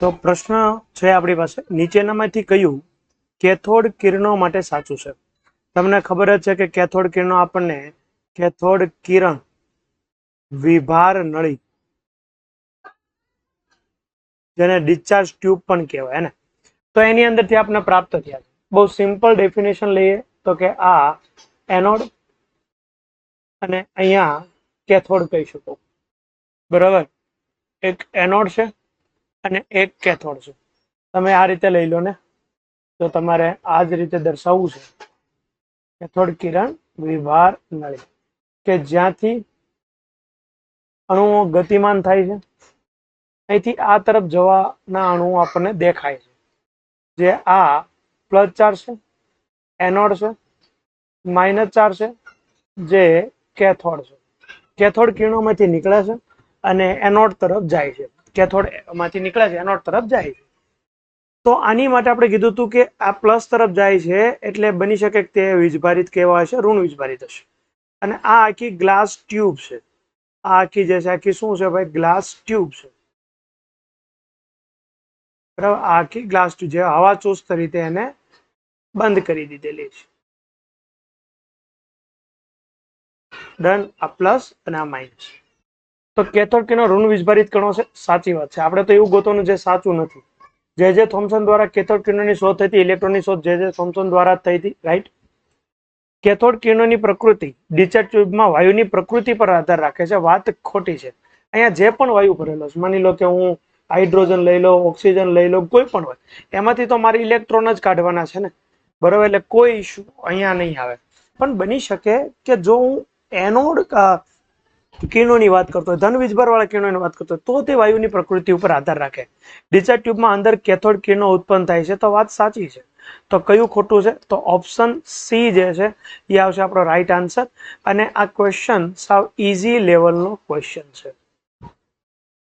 તો પ્રશ્ન છે આપણી પાસે. નીચેનામાંથી કયું કેથોડ કિરણો માટે સાચું છે? તમને ખબર જ છે કે કેથોડ કિરણો આપણને કેથોડ કિરણ વિભાર નળી જેને ડિસ્ચાર્જ ટ્યુબ પણ કહેવાય ને તો એની અંદરથી આપણને પ્રાપ્ત થયા છે. બહુ સિમ્પલ ડેફિનેશન લઈએ તો કે આ એનોડ અને અહીંયા કેથોડ કહી શકો. બરાબર? એક એનોડ છે અને એક કેથોડ છે. તમે આ રીતે લઈ લો ને, તો તમારે આ જ રીતે દર્શાવવું છે. કેથોડ કિરણ વિભાર નળી, કે જ્યાંથી અણુઓ ગતિમાન થાય છે. અહીંથી આ તરફ જવાના અણુઓ આપણને દેખાય છે. જે આ પ્લસ ચાર છે, એનોડ છે, માઇનસ ચાર છે, જે કેથોડ છે. કેથોડ કિરણોમાંથી નીકળે છે અને એનોડ તરફ જાય છે. કેથોડમાંથી નીકળે છે એનોડ તરફ જાય તો આની માટે આપણે કીધું હતું કે આ પ્લસ તરફ જાય છે, એટલે બની શકે કે તે વીજભારિત કેવા હશે ઋણ વીજભારિત હશે. અને આ આખી ગ્લાસ ટ્યુબ છે. આ આખી જે છે, આખી શું છે ભાઈ? ગ્લાસ ટ્યુબ છે. બરાબર? આ આખી ગ્લાસ ટ્યુબ જે હવા ચુસ્ત રીતે એને બંધ કરી દીધેલી છે. ડન આ પ્લસ અને આ માઇનસ તો કેથોડ કિરણો ઋણ વીજભારિત કણો છે? સાચી વાત છે. આપણે તો એવું ગોતવાનું જે સાચું નથી. જે જે થોમ્સન દ્વારા કેથોડ કિરણોની શોધ થઈ હતી, ઇલેક્ટ્રોનની શોધ જે જે થોમ્સન દ્વારા થઈ હતી રાઈટ કેથોડ કિરણોની પ્રકૃતિ ડિચાર્જ ટ્યુબમાં વાયુની પ્રકૃતિ પર આધાર રાખે છે. વાત ખોટી છે. અહીંયા જે પણ વાયુ ભરેલો છે, માની લો કે હું હાઇડ્રોજન લઈ લો ઓક્સિજન લઈ લો કોઈ પણ હોય, એમાંથી તો મારે ઇલેક્ટ્રોન જ કાઢવાના છે ને? બરોબર? એટલે કોઈ ઇશ્યુ અહીંયા નહીં આવે. પણ બની શકે કે જો હું એનોડ કિરણોની વાત કરતો હોય ધન વીજભારવાળા કિરણોની વાત કરતો તો તે વાયુની પ્રકૃતિ ઉપર આધાર રાખે. ડિસ્ચાર્જ ટ્યુબમાં અંદર કેથોડ કિરણો ઉત્પન્ન થાય છે, તો વાત સાચી છે. તો કયું ખોટું છે? તો ઓપ્શન સી જે છે, એ આવશે આપણો રાઈટ આન્સર અને આ ક્વેશ્ચન સાવ ઇઝી લેવલનો ક્વેશ્ચન છે.